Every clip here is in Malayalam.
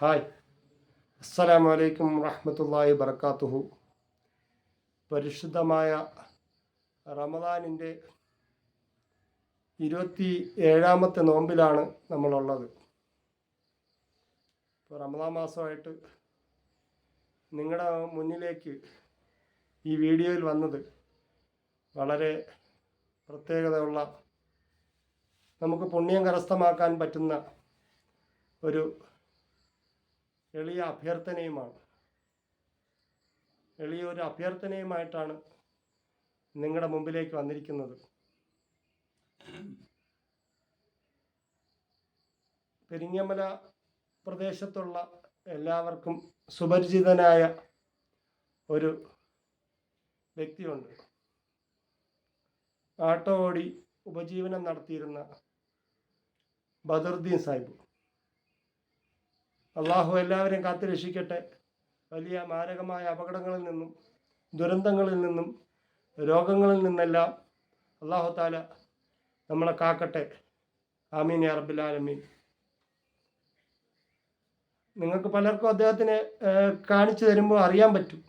ഹായ്. അസ്സലാമു വലൈക്കും വറഹമത്തല്ലാഹി വർക്കാത്തുഹു പരിശുദ്ധമായ റമദാനിന്റെ ഇരുപത്തി ഏഴാമത്തെ നോമ്പിലാണ് നമ്മളുള്ളത്. ഇപ്പോൾ റമദാൻ മാസമായിട്ട് നിങ്ങളുടെ മുന്നിലേക്ക് ഈ വീഡിയോയിൽ വന്നത് വളരെ പ്രത്യേകതയുള്ള നമുക്ക് പുണ്യം കരസ്ഥമാക്കാൻ പറ്റുന്ന ഒരു എളിയ അഭ്യർത്ഥനയുമാണ്. എളിയ ഒരു അഭ്യർത്ഥനയുമായിട്ടാണ് നിങ്ങളുടെ മുമ്പിലേക്ക് വന്നിരിക്കുന്നത്. പെരിങ്ങമല പ്രദേശത്തുള്ള എല്ലാവർക്കും സുപരിചിതനായ ഒരു വ്യക്തിയുണ്ട്. ആട്ടോ ഓടി ഉപജീവനം നടത്തിയിരുന്ന ബദറുദ്ദീൻ സാഹിബ്. അള്ളാഹു എല്ലാവരെയും കാത്തു രക്ഷിക്കട്ടെ. വലിയ മാരകമായ അപകടങ്ങളിൽ നിന്നും ദുരന്തങ്ങളിൽ നിന്നും രോഗങ്ങളിൽ നിന്നെല്ലാം അള്ളാഹു താല നമ്മളെ കാക്കട്ടെ. ആമീൻ ആലമീൻ. നിങ്ങൾക്ക് പലർക്കും അദ്ദേഹത്തിനെ കാണിച്ചു തരുമ്പോൾ അറിയാൻ പറ്റും.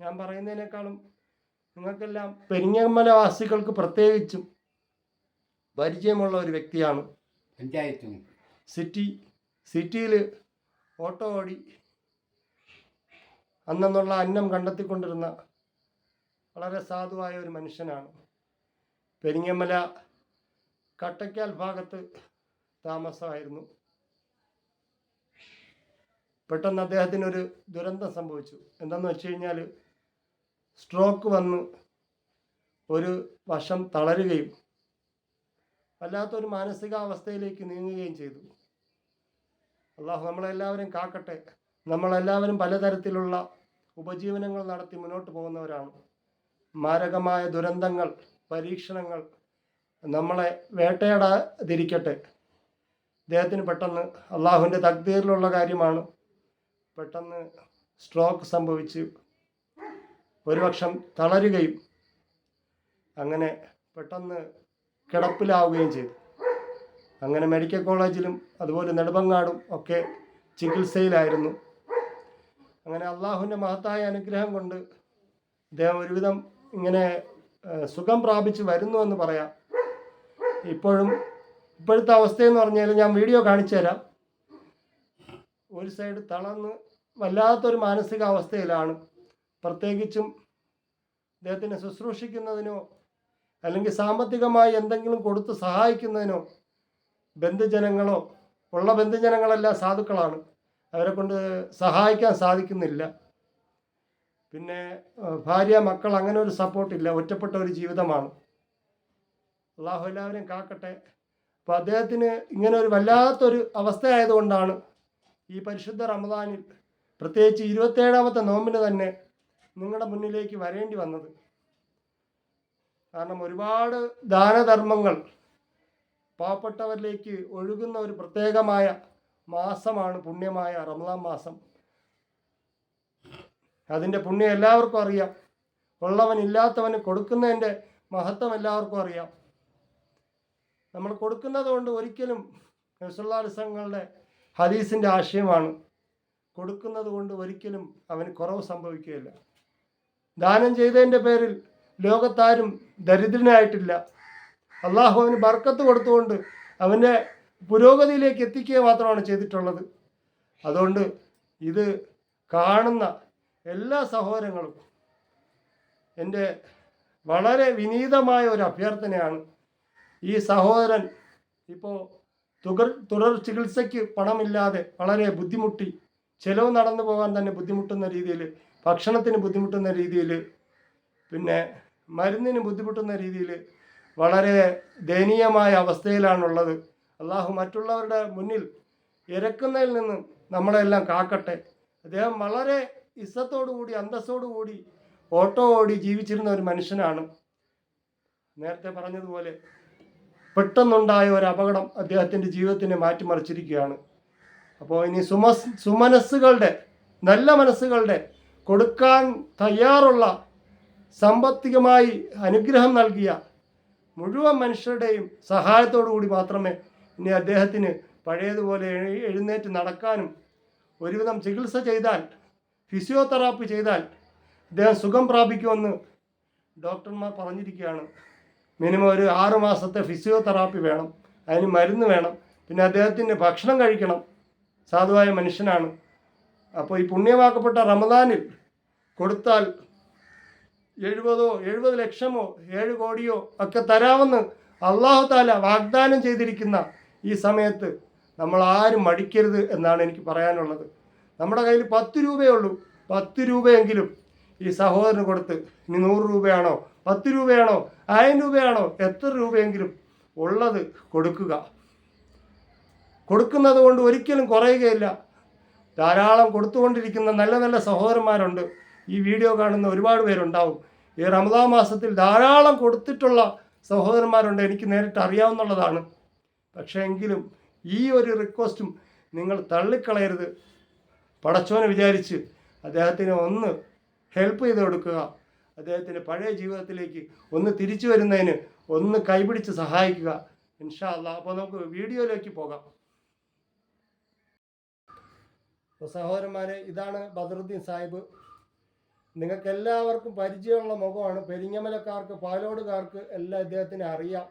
ഞാൻ പറയുന്നതിനേക്കാളും നിങ്ങൾക്കെല്ലാം പെരിങ്ങമലവാസികൾക്ക് പ്രത്യേകിച്ചും പരിചയമുള്ള ഒരു വ്യക്തിയാണ് പഞ്ചായത്തും. സിറ്റി സിറ്റിയിൽ ഓട്ടോ ഓടി അന്നെന്നുള്ള അന്നം കണ്ടെത്തിക്കൊണ്ടിരുന്ന വളരെ സാധുവായ ഒരു മനുഷ്യനാണ്. പെരിങ്ങമല കട്ടയ്ക്കാൽ ഭാഗത്ത് താമസമായിരുന്നു. പെട്ടെന്ന് അദ്ദേഹത്തിനൊരു ദുരന്തം സംഭവിച്ചു. എന്തെന്ന് വെച്ച് കഴിഞ്ഞാൽ സ്ട്രോക്ക് വന്ന് ഒരു വശം തളരുകയും വല്ലാത്തൊരു മാനസികാവസ്ഥയിലേക്ക് നീങ്ങുകയും ചെയ്തു. അള്ളാഹു നമ്മളെല്ലാവരും കാക്കട്ടെ. നമ്മളെല്ലാവരും പലതരത്തിലുള്ള ഉപജീവനങ്ങൾ നടത്തി മുന്നോട്ട് പോകുന്നവരാണ്. മാരകമായ ദുരന്തങ്ങൾ പരീക്ഷണങ്ങൾ നമ്മളെ വേട്ടയാടാതിരിക്കട്ടെ. അദ്ദേഹത്തിന് പെട്ടെന്ന് അള്ളാഹുവിന്റെ തക്തീറിലുള്ള കാര്യമാണ്. പെട്ടെന്ന് സ്ട്രോക്ക് സംഭവിച്ച് ഒരുപക്ഷം തളരുകയും അങ്ങനെ പെട്ടെന്ന് കിടപ്പിലാവുകയും ചെയ്തു. അങ്ങനെ മെഡിക്കൽ കോളേജിലും അതുപോലെ നെടുമങ്ങാടും ഒക്കെ ചികിത്സയിലായിരുന്നു. അങ്ങനെ അള്ളാഹുവിന്റെ മഹത്തായ അനുഗ്രഹം കൊണ്ട് അദ്ദേഹം ഒരുവിധം ഇങ്ങനെ സുഖം പ്രാപിച്ച് വരുന്നു എന്ന് പറയാം. ഇപ്പോഴും ഇപ്പോഴത്തെ അവസ്ഥയെന്ന് പറഞ്ഞാൽ ഞാൻ വീഡിയോ കാണിച്ചു തരാം. ഒരു സൈഡ് തളർന്ന് വല്ലാത്തൊരു മാനസികാവസ്ഥയിലാണ്. പ്രത്യേകിച്ചും അദ്ദേഹത്തിനെ ശുശ്രൂഷിക്കുന്നതിനോ അല്ലെങ്കിൽ സാമ്പത്തികമായി എന്തെങ്കിലും കൊടുത്ത് സഹായിക്കുന്നതിനോ ബന്ധുജനങ്ങളോ ഉള്ള ബന്ധുജനങ്ങളെല്ലാം സാധുക്കളാണ്. അവരെ കൊണ്ട് സഹായിക്കാൻ സാധിക്കുന്നില്ല. പിന്നെ ഭാര്യ മക്കൾ അങ്ങനെ ഒരു സപ്പോർട്ടില്ല ഒറ്റപ്പെട്ട ഒരു ജീവിതമാണ്. അള്ളാഹു എല്ലാവരെയും കാക്കട്ടെ. അപ്പോൾ അദ്ദേഹത്തിന് ഇങ്ങനെ ഒരു വല്ലാത്തൊരു അവസ്ഥയായതുകൊണ്ടാണ് ഈ പരിശുദ്ധ റമദാനിൽ പ്രത്യേകിച്ച് ഇരുപത്തേഴാമത്തെ നോമ്പിന് തന്നെ നിങ്ങളുടെ മുന്നിലേക്ക് വരേണ്ടി വന്നത്. കാരണം ഒരുപാട് ദാനധർമ്മങ്ങൾ പാവപ്പെട്ടവരിലേക്ക് ഒഴുകുന്ന ഒരു പ്രത്യേകമായ മാസമാണ് പുണ്യമായ റംസാൻ മാസം. അതിന്റെ പുണ്യം എല്ലാവർക്കും അറിയാം. ഉള്ളവൻ ഇല്ലാത്തവന് കൊടുക്കുന്നതിന്റെ മഹത്വം എല്ലാവർക്കും അറിയാം. നമ്മൾ കൊടുക്കുന്നത് കൊണ്ട് ഒരിക്കലും നസുല്ലാസങ്ങളുടെ ഹദീസിന്റെ ആശയമാണ്. കൊടുക്കുന്നത് കൊണ്ട് ഒരിക്കലും അവന് കുറവ് സംഭവിക്കുകയില്ല. ദാനം ചെയ്തതിന്റെ പേരിൽ ലോകത്താരും ദരിദ്രനായിട്ടില്ല. അള്ളാഹു അവന് ബർക്കത്ത് കൊടുത്തുകൊണ്ട് അവന്റെ പുരോഗതിയിലേക്ക് എത്തിക്കുക മാത്രമാണ് ചെയ്തിട്ടുള്ളത്. അതുകൊണ്ട് ഇത് കാണുന്ന എല്ലാ സഹോദരങ്ങളും എന്റെ വളരെ വിനീതമായ ഒരു അഭ്യർത്ഥനയാണ്. ഈ സഹോദരൻ ഇപ്പോൾ തുകർ തുടർ ചികിത്സയ്ക്ക് പണമില്ലാതെ വളരെ ബുദ്ധിമുട്ടി ചിലവ് നടന്നു പോകാൻ തന്നെ ബുദ്ധിമുട്ടുന്ന രീതിയിൽ ഭക്ഷണത്തിന് ബുദ്ധിമുട്ടുന്ന രീതിയിൽ പിന്നെ മരുന്നിന് ബുദ്ധിമുട്ടുന്ന രീതിയിൽ വളരെ ദയനീയമായ അവസ്ഥയിലാണുള്ളത്. അള്ളാഹു മറ്റുള്ളവരുടെ മുന്നിൽ ഇരക്കുന്നതിൽ നിന്ന് നമ്മളെല്ലാം കാക്കട്ടെ. അദ്ദേഹം വളരെ ഇസത്തോടുകൂടി അന്തസ്സോടുകൂടി ഓട്ടോ ഓടി ജീവിച്ചിരുന്ന ഒരു മനുഷ്യനാണ്. നേരത്തെ പറഞ്ഞതുപോലെ പെട്ടെന്നുണ്ടായ ഒരു അപകടം അദ്ദേഹത്തിന്റെ ജീവിതത്തിനെ മാറ്റിമറിച്ചിരിക്കുകയാണ്. അപ്പോൾ ഇനി സുമസ് സുമനസ്സുകളുടെ നല്ല മനസ്സുകളുടെ കൊടുക്കാൻ തയ്യാറുള്ള സാമ്പത്തികമായി അനുഗ്രഹം നൽകിയ മുഴുവൻ മനുഷ്യരുടെയും സഹായത്തോടു കൂടി മാത്രമേ ഇനി അദ്ദേഹത്തിന് പഴയതുപോലെ എഴുന്നേറ്റ് നടക്കാനും ഒരുവിധം ചികിത്സ ചെയ്താൽ ഫിസിയോതെറാപ്പി ചെയ്താൽ അദ്ദേഹം സുഖം പ്രാപിക്കുമെന്ന് ഡോക്ടർമാർ പറഞ്ഞിരിക്കുകയാണ്. മിനിമം ഒരു ആറു മാസത്തെ ഫിസിയോതെറാപ്പി വേണം അതിന് മരുന്ന് വേണം പിന്നെ അദ്ദേഹത്തിന് ഭക്ഷണം കഴിക്കണം. സാധുവായ മനുഷ്യനാണ്. അപ്പോൾ ഈ പുണ്യമാക്കപ്പെട്ട റമദാനിൽ കൊടുത്താൽ എഴുപതോ എഴുപത് ലക്ഷമോ ഏഴ് കോടിയോ ഒക്കെ തരാമെന്ന് അള്ളാഹു താല വാഗ്ദാനം ചെയ്തിരിക്കുന്ന ഈ സമയത്ത് നമ്മൾ ആരും മടിക്കരുത് എന്നാണ് എനിക്ക് പറയാനുള്ളത്. നമ്മുടെ കയ്യിൽ പത്ത് രൂപയേ ഉള്ളൂ. പത്ത് രൂപയെങ്കിലും ഈ സഹോദരന് കൊടുത്ത് ഇനി നൂറ് രൂപയാണോ പത്ത് രൂപയാണോ ആയിരം രൂപയാണോ എത്ര രൂപയെങ്കിലും ഉള്ളത് കൊടുക്കുക. കൊടുക്കുന്നത് കൊണ്ട് ഒരിക്കലും കുറയുകയില്ല. ധാരാളം കൊടുത്തുകൊണ്ടിരിക്കുന്ന നല്ല നല്ല സഹോദരന്മാരുണ്ട്. ഈ വീഡിയോ കാണുന്ന ഒരുപാട് പേരുണ്ടാവും. ഈ റമദാ മാസത്തിൽ ധാരാളം കൊടുത്തിട്ടുള്ള സഹോദരന്മാരുണ്ട്. എനിക്ക് നേരിട്ട് അറിയാവുന്നതാണ് പക്ഷേ എങ്കിലും ഈ ഒരു റിക്വസ്റ്റും നിങ്ങൾ തള്ളിക്കളയരുത്. പടച്ചോനെ വിചാരിച്ച് അദ്ദേഹത്തിന് ഒന്ന് ഹെൽപ്പ് ചെയ്ത് കൊടുക്കുക. അദ്ദേഹത്തിന്റെ പഴയ ജീവിതത്തിലേക്ക് ഒന്ന് തിരിച്ചു വരുന്നതിന് ഒന്ന് കൈപിടിച്ച് സഹായിക്കുക. ഇൻഷാ അല്ലാ അപ്പോൾ നമുക്ക് വീഡിയോയിലേക്ക് പോകാം. സഹോദരന്മാരെ ഇതാണ് ബദറുദ്ദീൻ സാഹിബ് നിങ്ങൾക്ക് എല്ലാവർക്കും പരിചയമുള്ള മുഖമാണ്. പെരിങ്ങമലക്കാർക്ക് പാലോടുകാർക്ക് എല്ലാം ഇദ്ദേഹത്തിനെ അറിയാം.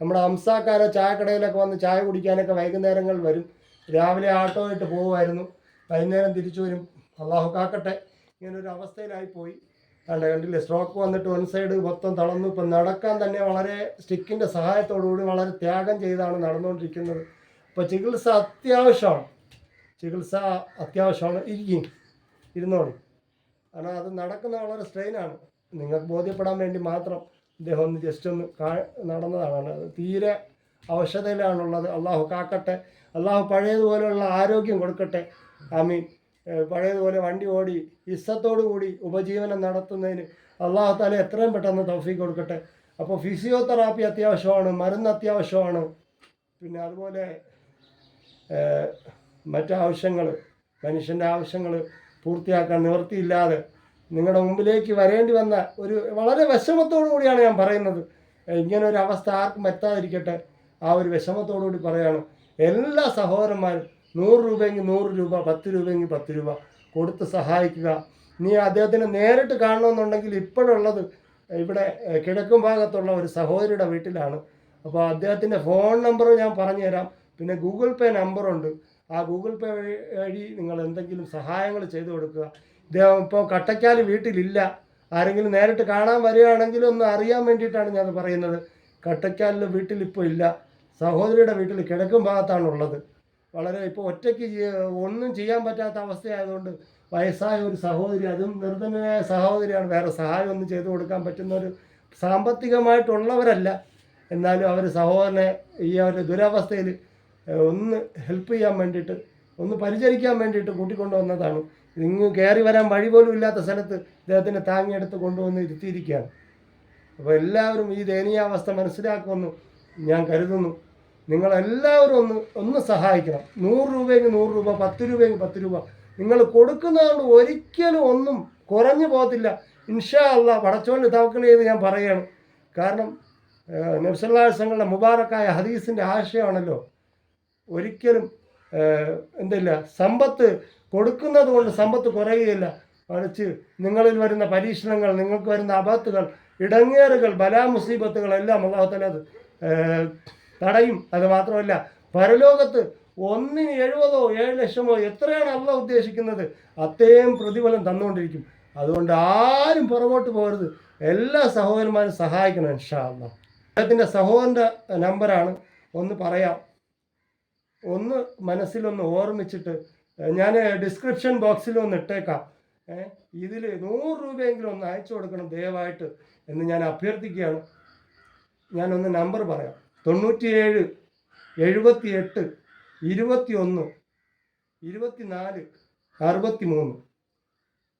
നമ്മുടെ അംസാക്കാരോ ചായക്കടയിലൊക്കെ വന്ന് ചായ കുടിക്കാനൊക്കെ വൈകുന്നേരങ്ങൾ വരും. രാവിലെ ആട്ടോ ആയിട്ട് പോകുമായിരുന്നു വൈകുന്നേരം തിരിച്ചു വരും. അള്ളാഹു കാക്കട്ടെ. ഇങ്ങനൊരു അവസ്ഥയിലായി പോയി. കണ്ട കണ്ടില്ലേ? സ്ട്രോക്ക് വന്നിട്ട് വൺ സൈഡ് മൊത്തം തളർന്നു. ഇപ്പം നടക്കാൻ തന്നെ വളരെ സ്റ്റിക്കിന്റെ സഹായത്തോടുകൂടി വളരെ ത്യാഗം ചെയ്താണ് നടന്നുകൊണ്ടിരിക്കുന്നത്. അപ്പോൾ ചികിത്സ അത്യാവശ്യമാണ്. ചികിത്സ അത്യാവശ്യമാണ്. ഇരിക്കും. ഇരുന്നോളി. കാരണം അത് നടക്കുന്ന വളരെ സ്ട്രെയിനാണ്. നിങ്ങൾക്ക് ബോധ്യപ്പെടാൻ വേണ്ടി മാത്രം ഇദ്ദേഹം ഒന്ന് ജസ്റ്റ് ഒന്ന് കാ നടന്നതാണ്. അത് തീരെ അവശതയിലാണുള്ളത്. അള്ളാഹു കാക്കട്ടെ. അള്ളാഹു പഴയതുപോലെയുള്ള ആരോഗ്യം കൊടുക്കട്ടെ. ആമീൻ. പഴയതുപോലെ വണ്ടി ഓടി കൂടി ഉപജീവനം നടത്തുന്നതിന് അള്ളാഹു താല എത്രയും പെട്ടെന്ന് തൗഫീക്ക് കൊടുക്കട്ടെ. അപ്പോൾ ഫിസിയോതെറാപ്പി അത്യാവശ്യമാണ് മരുന്ന് അത്യാവശ്യമാണ്. പിന്നെ അതുപോലെ മറ്റാവശ്യങ്ങൾ മനുഷ്യന്റെ ആവശ്യങ്ങൾ പൂർത്തിയാക്കാൻ നിവൃത്തിയില്ലാതെ നിങ്ങളുടെ മുമ്പിലേക്ക് വരേണ്ടി വന്ന ഒരു വളരെ വിഷമത്തോടു കൂടിയാണ് ഞാൻ പറയുന്നത്. ഇങ്ങനെ ഒരു അവസ്ഥ ആർക്കും എത്താതിരിക്കട്ടെ. ആ ഒരു വിഷമത്തോടു കൂടി പറയാണ്. എല്ലാ സഹോദരന്മാരും നൂറ് രൂപയെങ്കിൽ നൂറ് രൂപ പത്ത് രൂപയെങ്കിൽ പത്ത് രൂപ കൊടുത്ത് സഹായിക്കുക. നീ അദ്ദേഹത്തിനെ നേരിട്ട് കാണണമെന്നുണ്ടെങ്കിൽ ഇപ്പോഴുള്ളത് ഇവിടെ കിഴക്കും ഭാഗത്തുള്ള ഒരു സഹോദരിയുടെ വീട്ടിലാണ്. അപ്പോൾ അദ്ദേഹത്തിന്റെ ഫോൺ നമ്പർ ഞാൻ പറഞ്ഞു തരാം പിന്നെ ഗൂഗിൾ പേ നമ്പറുണ്ട്. ആ ഗൂഗിൾ പേ വഴി നിങ്ങൾ എന്തെങ്കിലും സഹായങ്ങൾ ചെയ്തു കൊടുക്കുക. ഇദ്ദേഹം ഇപ്പോൾ കട്ടയ്ക്കാൽ വീട്ടിലില്ല. ആരെങ്കിലും നേരിട്ട് കാണാൻ വരികയാണെങ്കിൽ ഒന്ന് അറിയാൻ വേണ്ടിയിട്ടാണ് ഞാൻ പറയുന്നത്. കട്ടയ്ക്കാലിൽ വീട്ടിൽ ഇപ്പോൾ ഇല്ല. സഹോദരിയുടെ വീട്ടിൽ കിഴക്കും ഭാഗത്താണുള്ളത്. വളരെ ഇപ്പോൾ ഒറ്റയ്ക്ക് ഒന്നും ചെയ്യാൻ പറ്റാത്ത അവസ്ഥയായതുകൊണ്ട് വയസ്സായ ഒരു സഹോദരി അതും നിർധനയായ സഹോദരിയാണ്. വേറെ സഹായം ഒന്നും ചെയ്തു കൊടുക്കാൻ പറ്റുന്ന ഒരു സാമ്പത്തികമായിട്ടുള്ളവരല്ല. എന്നാലും അവർ സഹോദരനെ ഈ ഒരു ദുരവസ്ഥയിൽ ഒന്ന് ഹെൽപ്പ് ചെയ്യാൻ വേണ്ടിയിട്ട് ഒന്ന് പരിചരിക്കാൻ വേണ്ടിയിട്ട് കൂട്ടിക്കൊണ്ടുവന്നതാണ്. ഇങ്ങ് കയറി വരാൻ വഴി പോലും ഇല്ലാത്ത സ്ഥലത്ത് ഇദ്ദേഹത്തിനെ താങ്ങിയെടുത്ത് കൊണ്ടുവന്ന് ഇരുത്തിയിരിക്കുകയാണ്. അപ്പോൾ എല്ലാവരും ഈ ദയനീയാവസ്ഥ മനസ്സിലാക്കുമെന്ന് ഞാൻ കരുതുന്നു. നിങ്ങളെല്ലാവരും ഒന്ന് ഒന്ന് സഹായിക്കണം. നൂറ് രൂപയെങ്കിൽ നൂറ് രൂപ പത്ത് രൂപയെങ്കിൽ പത്ത് രൂപ. നിങ്ങൾ കൊടുക്കുന്നതുകൊണ്ട് ഒരിക്കലും ഒന്നും കുറഞ്ഞു പോകത്തില്ല. ഇൻഷാ അല്ല പടച്ചോണ്ട് തവക്കൽ ചെയ്ത് ഞാൻ പറയുകയാണ്. കാരണം നബ്സല്ലാസങ്ങളുടെ മുബാറക്കായ ഹദീസിന്റെ ആശയമാണല്ലോ. ഒരിക്കലും എന്തല്ല സമ്പത്ത് കൊടുക്കുന്നത് കൊണ്ട് സമ്പത്ത് കുറയുകയില്ല. മറിച്ച് നിങ്ങളിൽ വരുന്ന പരീക്ഷണങ്ങൾ നിങ്ങൾക്ക് വരുന്ന അബത്തുകൾ ഇടങ്ങേറുകൾ ബലാമുസീബത്തുകൾ എല്ലാം അള്ളാഹുത്തല അത് തടയും. അത് മാത്രമല്ല പരലോകത്ത് ഒന്നിന് എഴുപതോ ഏഴ് ലക്ഷമോ എത്രയാണ് അള്ള ഉദ്ദേശിക്കുന്നത്? അത്രയും പ്രതിഫലം തന്നുകൊണ്ടിരിക്കും. അതുകൊണ്ട് ആരും പുറകോട്ട് പോകരുത്. എല്ലാ സഹോദരന്മാരും സഹായിക്കണം ഇൻഷാ അള്ളാഹ്. അദ്ദേഹത്തിന്റെ സഹോദരന്റെ നമ്പറാണ്. ഒന്ന് പറയാം. ഒന്ന് മനസ്സിലൊന്ന് ഓർമ്മിച്ചിട്ട് ഞാൻ ഡിസ്ക്രിപ്ഷൻ ബോക്സിൽ ഒന്ന് ഇട്ടേക്കാം. ഇതിൽ നൂറ് രൂപയെങ്കിലും ഒന്ന് അയച്ചു കൊടുക്കണം ദയവായിട്ട് എന്ന് ഞാൻ അഭ്യർത്ഥിക്കുകയാണ്. ഞാനൊന്ന് നമ്പർ പറയാം. തൊണ്ണൂറ്റിയേഴ് എഴുപത്തി എട്ട് ഇരുപത്തി ഒന്ന് ഇരുപത്തിനാല് അറുപത്തി മൂന്ന്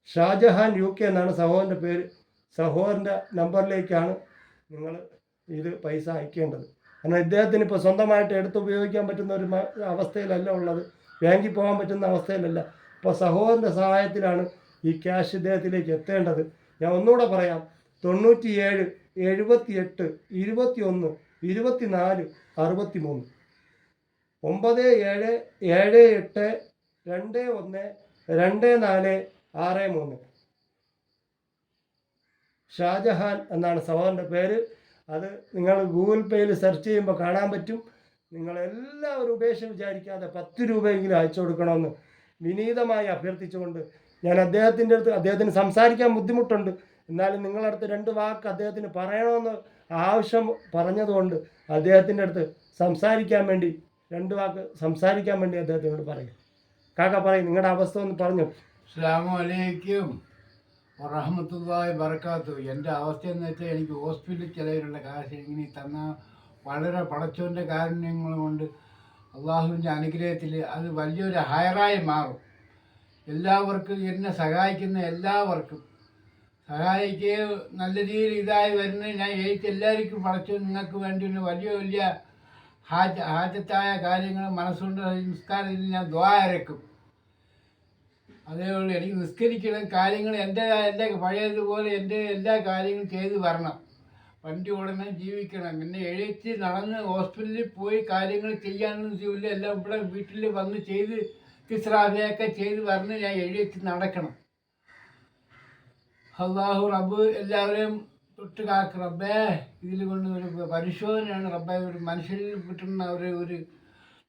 ഷാജഹാൻ യു കെ എന്നാണ് സഹോദരന്റെ പേര്. സഹോദരന്റെ നമ്പറിലേക്കാണ് നിങ്ങൾ ഇത് പൈസ അയക്കേണ്ടത്. കാരണം ഇദ്ദേഹത്തിന് ഇപ്പോൾ സ്വന്തമായിട്ട് എടുത്ത് ഉപയോഗിക്കാൻ പറ്റുന്ന ഒരു അവസ്ഥയിലല്ല ഉള്ളത്. ബാങ്കിൽ പോകാൻ പറ്റുന്ന അവസ്ഥയിലല്ല. ഇപ്പോൾ സഹോദരന്റെ സഹായത്തിലാണ് ഈ ക്യാഷ് ഇദ്ദേഹത്തിലേക്ക് എത്തേണ്ടത്. ഞാൻ ഒന്നുകൂടെ പറയാം. തൊണ്ണൂറ്റിയേഴ് എഴുപത്തിയെട്ട് ഇരുപത്തി ഒന്ന് ഇരുപത്തിനാല് അറുപത്തി മൂന്ന് ഒമ്പത് ഏഴ് ഏഴ് എട്ട് രണ്ട് ഒന്ന് രണ്ട് നാല് ആറ് മൂന്ന്. ഷാജഹാൻ എന്നാണ് സഹോദരന്റെ പേര്. അത് നിങ്ങൾ ഗൂഗിൾ പേയിൽ സെർച്ച് ചെയ്യുമ്പോൾ കാണാൻ പറ്റും. നിങ്ങളെല്ലാവരും ഉപേക്ഷ വിചാരിക്കാതെ പത്ത് രൂപയെങ്കിലും അയച്ചു കൊടുക്കണമെന്ന് വിനീതമായി അഭ്യർത്ഥിച്ചുകൊണ്ട് ഞാൻ അദ്ദേഹത്തിന്റെ അടുത്ത് അദ്ദേഹത്തിന് സംസാരിക്കാൻ ബുദ്ധിമുട്ടുണ്ട്. എന്നാലും നിങ്ങളടുത്ത് രണ്ട് വാക്ക് അദ്ദേഹത്തിന് പറയണമെന്ന് ആവശ്യം പറഞ്ഞതുകൊണ്ട് അദ്ദേഹത്തിന്റെ അടുത്ത് സംസാരിക്കാൻ വേണ്ടി രണ്ട് വാക്ക് സംസാരിക്കാൻ വേണ്ടി അദ്ദേഹത്തിനോട് പറയും. കാക്ക പറയും നിങ്ങളുടെ അവസ്ഥ ഒന്ന് പറഞ്ഞു? അസ്സാം അലൈക്കും. വറഹമത്തല്ലാഹി വറക്കാത്തു എന്റെ അവസ്ഥ എന്ന് വെച്ചാൽ എനിക്ക് ഹോസ്പിറ്റലിൽ ചിലവിലുള്ള കാശ് ഇങ്ങനെ തന്ന വളരെ പടച്ചോന്റെ കാരുണ്യങ്ങൾ കൊണ്ട് അള്ളാഹുവിന്റെ അനുഗ്രഹത്തിൽ അത് വലിയൊരു ഹയറായി മാറും. എല്ലാവർക്കും എന്നെ സഹായിക്കുന്ന എല്ലാവർക്കും. സഹായിക്കുക നല്ല രീതിയിൽ ഇതായി വരുന്നത് ഞാൻ എഴുത്ത് എല്ലാവർക്കും പടച്ചു നിങ്ങൾക്ക് വേണ്ടി വലിയ വലിയ ഹാജ ഹാജത്തായ കാര്യങ്ങൾ മനസ്സുകൊണ്ട് സംസ്കാരത്തിൽ ഞാൻ ദ്വാരക്കും അതേപോലെ എനിക്ക് നിസ്കരിക്കണം കാര്യങ്ങൾ എന്റെ എന്റെ പഴയതുപോലെ എന്റെ എല്ലാ കാര്യങ്ങളും ചെയ്ത് വരണം. വണ്ടി ഓടണം ജീവിക്കണം. പിന്നെ എഴുത്തി നടന്ന് ഹോസ്പിറ്റലിൽ പോയി കാര്യങ്ങൾ ചെയ്യാനൊന്നും ചെയ്യില്ല എല്ലാം ഇവിടെ വീട്ടിൽ വന്ന് ചെയ്ത് തിസ്രാഫിയൊക്കെ ചെയ്ത് വന്ന് ഞാൻ എഴുത്തി നടക്കണം. അള്ളാഹു റബ്ബ് എല്ലാവരെയും തൊട്ട് കാക്ക് റബ്ബേ ഇതിൽ കൊണ്ട് ഒരു പരിശോധനയാണ്. റബ്ബേ ഒരു മനുഷ്യരിൽ കിട്ടുന്ന ഒരു ഒരു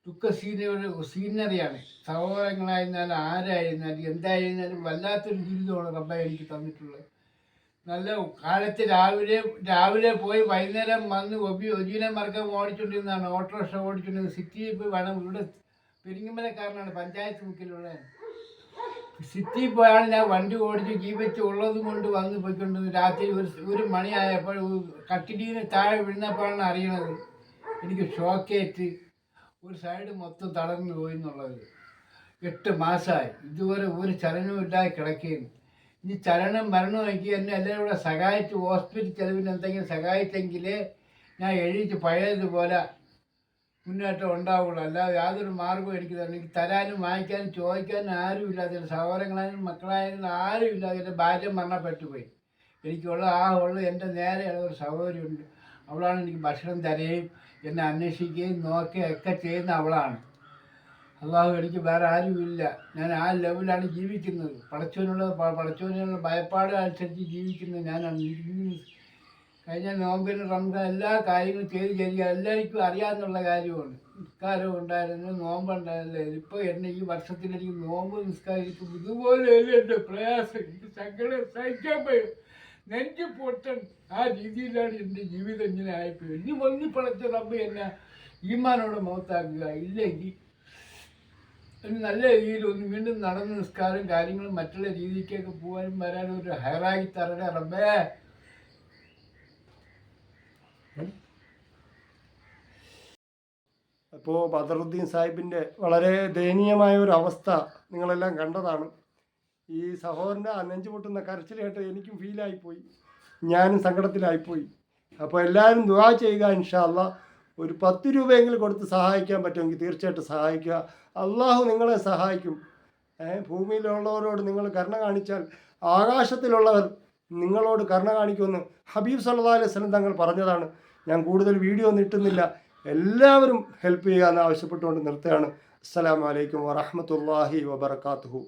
ദുഃഖ സീന ഒരു സീനറിയാണ്. സഹോദരങ്ങളായിരുന്നാലും ആരായിരുന്നാലും എന്തായിരുന്നാലും വല്ലാത്തൊരു ജീവിതമാണ് റബ്ബ എനിക്ക് തന്നിട്ടുള്ളത്. നല്ല കാലത്ത് രാവിലെ രാവിലെ പോയി വൈകുന്നേരം വന്ന് ഒബി ഒജീനെ മറക്കം ഓടിച്ചുകൊണ്ടിരുന്നതാണ് ഓട്ടോറിക്ഷ ഓടിച്ചുകൊണ്ടിരുന്നത് സിറ്റിയിൽ പോയി വേണം. ഇവിടെ പെരിങ്ങമലക്കാരനാണ് പഞ്ചായത്ത് മുക്കിലുള്ള. സിറ്റിയിൽ പോയാണ് ഞാൻ വണ്ടി ഓടിച്ച് ജീവിച്ച് ഉള്ളത് കൊണ്ട് വന്ന് പോയിക്കൊണ്ടിരുന്നു രാത്രി ഒരു ഒരു മണിയായപ്പോൾ കട്ടിടീന്ന് താഴെ വീഴുന്നപ്പോഴാണ് അറിയണത്. എനിക്ക് ഷോക്കേറ്റ്. ഒരു സൈഡ് മൊത്തം തളർന്നു പോയി എന്നുള്ളത് എട്ട് മാസമായി ഇതുവരെ ഒരു ചലനവും ഇല്ലാതെ കിടക്കുകയും ഇനി ചലനം മരണമാക്കി എന്നെ എല്ലാവരും കൂടെ സഹായിച്ച് ഹോസ്പിറ്റൽ ചെലവിന് എന്തെങ്കിലും സഹായിച്ചെങ്കിലേ ഞാൻ എഴുതിച്ച് പഴയതുപോലെ മുന്നേറ്റം ഉണ്ടാവുള്ളൂ. അല്ലാതെ യാതൊരു മാർഗവും എനിക്ക് തന്നെ എനിക്ക് തരാനും വാങ്ങിക്കാനും ചോദിക്കാനും ആരും ഇല്ലാതെ സഹോദരങ്ങളായാലും മക്കളായാലും ആരും ഇല്ലാതെ എന്റെ ഭാര്യ മരണപ്പെട്ടു പോയി എനിക്കുള്ള ആ ഉള്ള എന്റെ നേരെയുള്ള ഒരു സഹോദരിയുണ്ട്. അവളാണ് എനിക്ക് ഭക്ഷണം തരുകയും എന്നെ അന്വേഷിക്കുകയും നോക്കുകയും ഒക്കെ ചെയ്യുന്ന അവളാണ്. അള്ളാഹു എനിക്ക് വേറെ ആരുമില്ല. ഞാൻ ആ ലെവലാണ് ജീവിക്കുന്നത്. പടച്ചവനുള്ള പടച്ചവനുള്ള ഭയപ്പാട് അനുസരിച്ച് ജീവിക്കുന്നത് ഞാനാണ്. കഴിഞ്ഞ നോമ്പിന് റംസ എല്ലാ കാര്യങ്ങളും ചെയ്ത് ചെയ്യുക എല്ലാവർക്കും അറിയാമെന്നുള്ള കാര്യമാണ്. നിസ്കാരം ഉണ്ടായിരുന്നു നോമ്പുണ്ടായിരുന്നില്ല ഇപ്പോൾ എന്നെ ഈ വർഷത്തിൽ എനിക്ക് നോമ്പ് നിസ്കാരിക്കും ഇതുപോലെ എന്റെ പ്രയാസം. എനിക്ക് സങ്കടം സഹിക്കാൻ പോയി നെഞ്ച് പൊട്ടൻ ആ രീതിയിലാണ് എന്റെ ജീവിതം ഇങ്ങനെ ആയിപ്പോയി ഇനി ഒന്നി പടച്ച റബ്ബ് എന്നെ ഈമാനോട് മൗത്താക്കുക ഇല്ലെങ്കിൽ നല്ല രീതിയിൽ ഒന്ന് വീണ്ടും നടന്ന് നിസ്കാരം കാര്യങ്ങളും മറ്റുള്ള രീതിക്കൊക്കെ പോകാനും വരാനും ഒരു ഹയറാക്കി തരണേ റബ്ബേ. അപ്പോൾ ബദറുദ്ദീൻ സാഹിബിന്റെ വളരെ ദയനീയമായ ഒരു അവസ്ഥ നിങ്ങളെല്ലാം കണ്ടതാണ്. ഈ സഹോദരന്റെ ആ നെഞ്ചു പൊട്ടുന്ന കരച്ചിൽ കേട്ട് എനിക്കും ഫീലായിപ്പോയി ഞാനും സങ്കടത്തിലായിപ്പോയി. അപ്പോൾ എല്ലാവരും ദുവാ ചെയ്യുക ഇൻഷാല്ല ഒരു പത്ത് രൂപയെങ്കിലും കൊടുത്ത് സഹായിക്കാൻ പറ്റുമെങ്കിൽ തീർച്ചയായിട്ടും സഹായിക്കുക. അള്ളാഹു നിങ്ങളെ സഹായിക്കും. ഭൂമിയിലുള്ളവരോട് നിങ്ങൾ കരുണ കാണിച്ചാൽ ആകാശത്തിലുള്ളവർ നിങ്ങളോട് കരുണ കാണിക്കുമെന്ന് ഹബീബ് സല്ലാ അലൈഹി വസല്ലം തങ്ങൾ പറഞ്ഞതാണ്. ഞാൻ കൂടുതൽ വീഡിയോ ഒന്നും എല്ലാവരും ഹെൽപ്പ് ചെയ്യുക എന്ന് ആവശ്യപ്പെട്ടുകൊണ്ട് നിർത്തുകയാണ്. അസ്സലാമു അലൈക്കും വറഹ്മത്തുള്ളാഹി വബർക്കാത്തുഹു